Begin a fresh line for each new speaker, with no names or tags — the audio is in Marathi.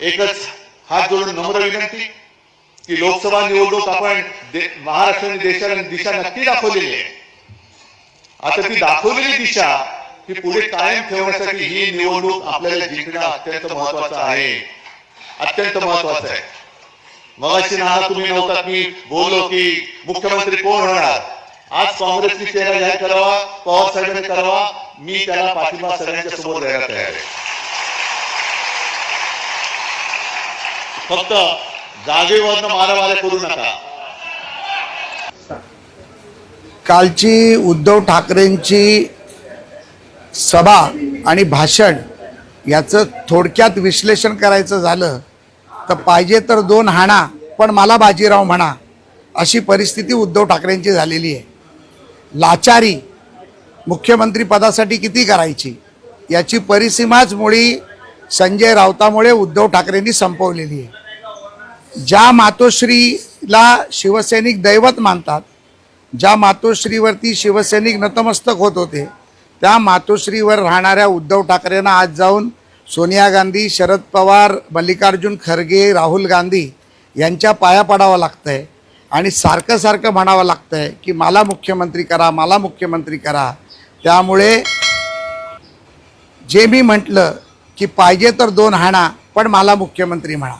एकच हात जोडून नम्र विनंती की लोकसभा निवडणूक आपण महाराष्ट्राने देशाला दिशा नक्की दाखवलेली आहे. आता ती दाखवलेली दिशा ही पुढे कायम ठेवण्यासाठी ही निवडणूक आपल्याला जिंकणं अत्यंत महत्वाचं आहे. अत्यंत महत्वाचं आहे. मगाशी नाहा तुम्ही नव्हतात मी बोललो की मुख्यमंत्री कोण होणार? आज काँग्रेसची चेहरा जाहीर करावा पवार साहेबांनी करावा मी त्याला पाठिंबा सगळ्यांच्या समोर द्यायला तयार आहे. फक्त जागेवरनं मारामाऱ्या करू नका.
कालची उद्धव ठाकरेंची सभा आणि भाषण याचं थोडक्यात विश्लेषण करायचं झालं तर पाहिजे तर दोन हाणा पण मला बाजीराव म्हणा अशी परिस्थिती उद्धव ठाकरेंची झालेली आहे. लाचारी मुख्यमंत्री पदासाठी किती करायची याची परिसीमाच मुळी संजय राऊतामुळे उद्धव ठाकरेंनी संपवलेली आहे. ज्या मातोश्रीला शिवसैनिक दैवत मानतात ज्या मातोश्रीवरती शिवसैनिक नतमस्तक होत होते त्या मातोश्रीवर राहणाऱ्या उद्धव ठाकरेंना आज जाऊन सोनिया गांधी शरद पवार मल्लिकार्जुन खरगे राहुल गांधी यांच्या पाया पडावं आहे आणि सारखं सारखं म्हणावं लागतंय की मला मुख्यमंत्री करा मला मुख्यमंत्री करा. त्यामुळे जे मी म्हटलं की पाहिजे तर दोन हाणा पण मला मुख्यमंत्री म्हणा.